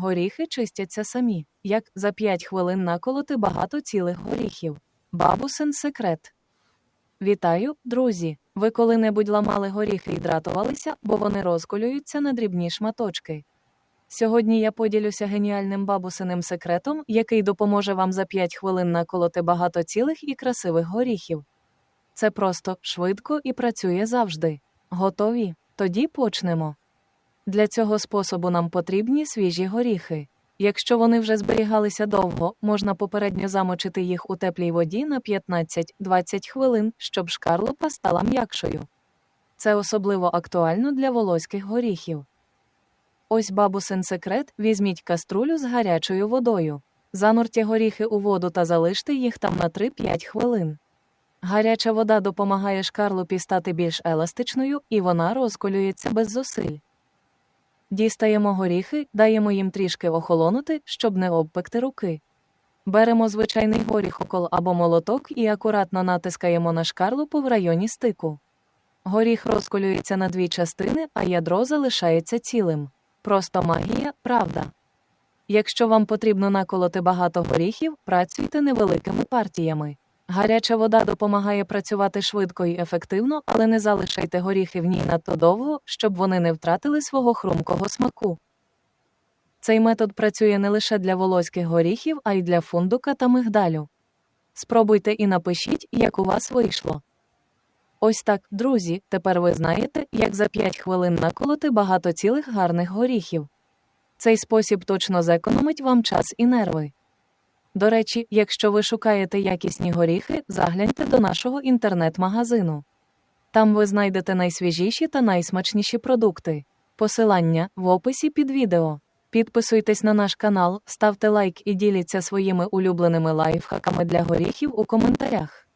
Горіхи чистяться самі, як за 5 хвилин наколоти багато цілих горіхів. Бабусин секрет. Вітаю, друзі! Ви коли-небудь ламали горіхи і дратувалися, бо вони розколюються на дрібні шматочки. Сьогодні я поділюся геніальним бабусиним секретом, який допоможе вам за 5 хвилин наколоти багато цілих і красивих горіхів. Це просто, швидко і працює завжди. Готові? Тоді почнемо. Для цього способу нам потрібні свіжі горіхи. Якщо вони вже зберігалися довго, можна попередньо замочити їх у теплій воді на 15-20 хвилин, щоб шкарлупа стала м'якшою. Це особливо актуально для волоських горіхів. Ось бабусин секрет: візьміть каструлю з гарячою водою. Занурте горіхи у воду та залиште їх там на 3-5 хвилин. Гаряча вода допомагає шкарлупі стати більш еластичною, і вона розколюється без зусиль. Дістаємо горіхи, даємо їм трішки охолонути, щоб не обпекти руки. Беремо звичайний горіхокол або молоток і акуратно натискаємо на шкарлупу в районі стику. Горіх розколюється на дві частини, а ядро залишається цілим. Просто магія, правда. Якщо вам потрібно наколоти багато горіхів, працюйте невеликими партіями. Гаряча вода допомагає працювати швидко і ефективно, але не залишайте горіхи в ній надто довго, щоб вони не втратили свого хрумкого смаку. Цей метод працює не лише для волоських горіхів, а й для фундука та мигдалю. Спробуйте і напишіть, як у вас вийшло. Ось так, друзі, тепер ви знаєте, як за 5 хвилин наколоти багато цілих гарних горіхів. Цей спосіб точно зекономить вам час і нерви. До речі, якщо ви шукаєте якісні горіхи, загляньте до нашого інтернет-магазину. Там ви знайдете найсвіжіші та найсмачніші продукти. Посилання в описі під відео. Підписуйтесь на наш канал, ставте лайк і діліться своїми улюбленими лайфхаками для горіхів у коментарях.